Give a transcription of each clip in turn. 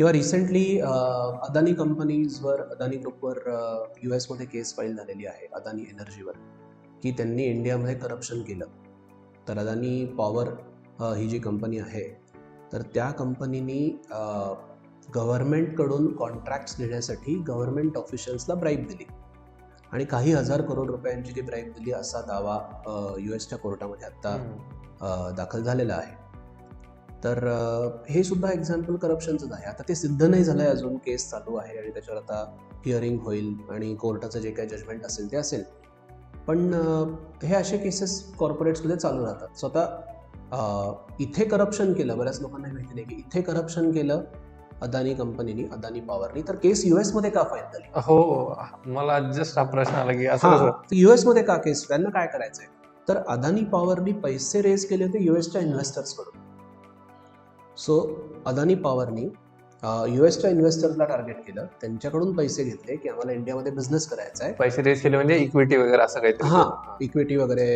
किंवा रिसेंटली अदानी कंपनीजवर अदानी ग्रुपवर यू एसमध्ये केस फाईल झालेली आहे अदानी एनर्जीवर की त्यांनी इंडियामध्ये करप्शन केलं. तर अदानी पॉवर ही जी कंपनी आहे तर त्या कंपनीनी गव्हर्नमेंटकडून कॉन्ट्रॅक्ट्स देण्यासाठी गव्हर्नमेंट ऑफिशियल्सला ब्राईब दिली. आणि काही हजार करोड रुपयांची ती ब्राईब दिली असा दावा यू एसच्या कोर्टामध्ये आत्ता दाखल झालेला आहे. तर हे सुद्धा एक्झाम्पल करप्शनचंच आहे. आता ते सिद्ध नाही झालं आहे अजून केस चालू आहे आणि त्याच्यावर आता हिअरिंग होईल आणि कोर्टाचं जे काही जजमेंट असेल ते असेल. पण हे असे केसेस कॉर्पोरेट्समध्ये चालू राहतात. स्वतः इथे करप्शन केलं बऱ्याच लोकांना माहिती नाही की इथे करप्शन केलं अदानी कंपनीनी अदानी पॉवरनी तर केस युएसमध्ये का फाईल झाली? हो मला जस्ट हा प्रश्न आला की असं युएसमध्ये का केस त्यांना काय करायचंय? तर अदानी पॉवरनी पैसे रेज केले होते युएसच्या इन्व्हेस्टर्सकडून. सो अदानी पॉवरनी युएसच्या इन्व्हेस्टर्सला टार्गेट केलं. त्यांच्याकडून पैसे घेतले की आम्हाला इंडियामध्ये बिझनेस करायचा आहे. पैसे रेस केले म्हणजे इक्विटी वगैरे असं काहीतरी. हा इक्विटी वगैरे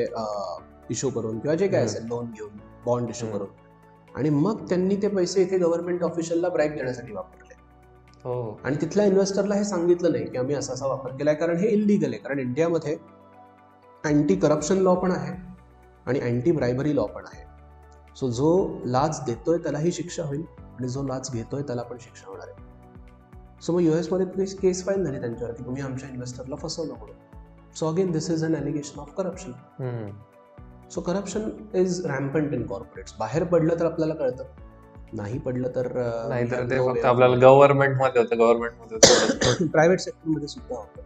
इश्यू करून किंवा जे काय. असेल लोन घेऊन बॉन्ड इश्यू. करून. आणि मग त्यांनी ते पैसे इथे गव्हर्नमेंट ऑफिशियलला ब्राईब देण्यासाठी वापरले. हो. आणि तिथल्या इन्व्हेस्टरला हे सांगितलं नाही की आम्ही असा असा वापर केलाय कारण हे इलिगल आहे. कारण इंडियामध्ये अँटी करप्शन लॉ पण आहे आणि अँटी ब्रायबरी लॉ पण आहे. सो जो लाच देतोय त्यालाही शिक्षा होईल आणि जो लाच घेतोय त्याला पण शिक्षा होणार आहे. सो मग युएसमध्ये केस फाईल झाली त्यांच्यावर की तुम्ही आमच्या इन्व्हेस्टरला फसवलं म्हणून so again this is an allegation of corruption hmm. So corruption is rampant in corporates बाहेर पडलं तर आपल्याला कळतं. नाही पडलं तर नाही तर ते फक्त आपल्याला गव्हर्नमेंटमध्ये होतं. गव्हर्नमेंटमध्ये प्रायव्हेट सेक्टरमध्ये सुद्धा होतं.